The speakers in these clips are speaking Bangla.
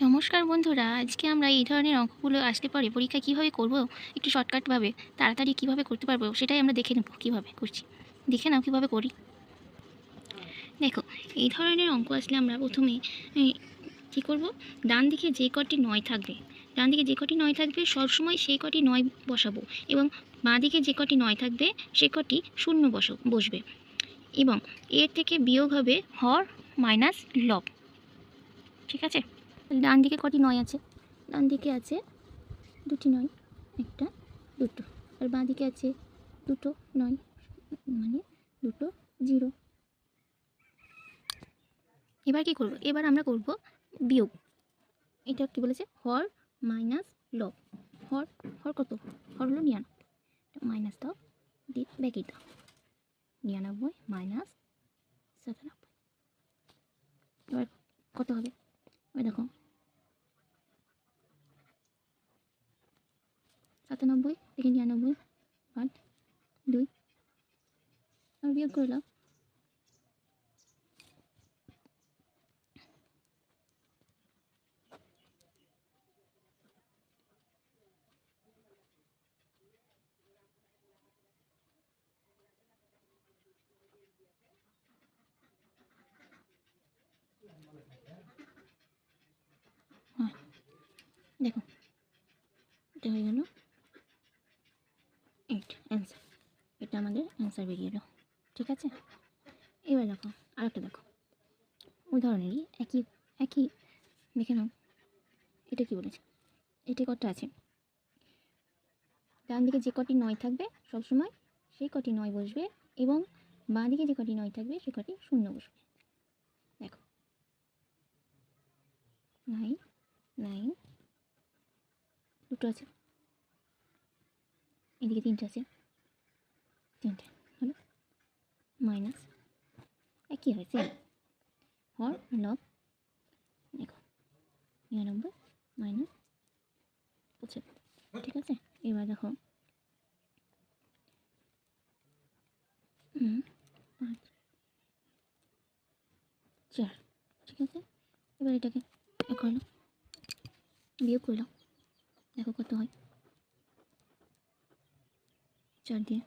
নমস্কার বন্ধুরা, আজকে আমরা এই ধরনের অঙ্কগুলো আসলে পরে পরীক্ষা কীভাবে করব, একটু শর্টকাটভাবে তাড়াতাড়ি কীভাবে করতে পারব সেটাই আমরা দেখে নেব কীভাবে করছি। দেখে নাও কীভাবে করি। দেখো, এই ধরনের অঙ্ক আসলে আমরা প্রথমে কী করব? ডান দিকে যে কটি নয় থাকবে, ডান দিকে যে কটি নয় থাকবে সবসময় সেই কটি নয় বসাবো এবং বাঁ দিকে যে কটি নয় থাকবে সে কটি শূন্য বস, বসবে এবং এর থেকে বিয়োগ হবে হর মাইনাস লব। ঠিক আছে? ডান দিকে কটি নয় আছে। ডান দিকে আছে দুটি নয়, একটা, দুটো। আর বাঁ দিকে আছে দুটো নয় মানে দুটো জিরো। এবার কি করব? এবার আমরা করব বিয়োগ। এটা কি বলেছে? হর মাইনাস লব হর হর কত? হর হলো নিরানব্বই। মাইনাস দাও, দি ব্যাকে দাও। নিরানব্বই মাইনাস সাতানব্বই। এবার কত হবে? ওই দেখো সাতানব্বই থেকে নিরানব্বই পাঁচ দুই। আর বিয়োগ করে দাও। হ্যাঁ দেখো এটা হয়ে গেল এইট অ্যান্সার এটা আমাদের অ্যান্সার বেরিয়ে এলো। ঠিক আছে? এবার দেখো, আরেকটা দেখো। ধরনেরই একই একই, দেখে নাও। এটা কি বলেছে? এটা কত আছে? ডান দিকে যে কটি নয় থাকবে সবসময়, সেই কটি নয় বসবে এবং বাঁ দিকে যে কটি নয় থাকবে, সে কটি শূন্য বসবে। দেখো। নাইন নাইন দুটো আছে। এদিকে তিনটে আছে। তিনটে, হলো মাইনাস একই হয়েছে? হর লব দেখো, নিরানব্বই মাইনাস পঁচাত্তর ঠিক আছে? এবার দেখো পাঁচ, চার, ঠিক আছে? এবার এটাকে করল বিয়োগ করল দেখো কত হয়। চার দিয়ে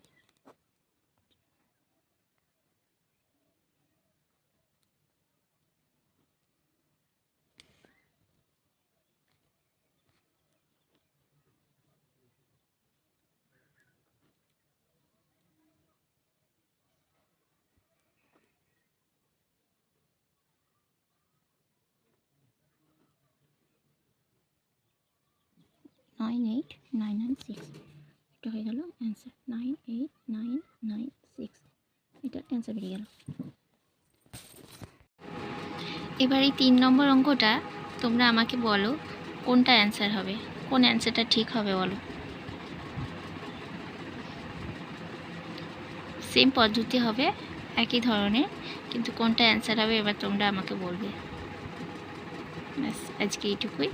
nine eight nine nine six এটা হয়ে গেল answer nine eight nine nine six এটা অ্যান্সার বেরিয়ে গেল। এবার এই তিন নম্বর অঙ্কটা তোমরা আমাকে বলো, কোনটা অ্যান্সার হবে? কোন অ্যান্সারটা ঠিক হবে বলো? সেম পদ্ধতি হবে, একই ধরনের, কিন্তু কোনটা অ্যান্সার হবে এবার তোমরা আমাকে বলবে। ব্যাস, আজকে এইটুকুই।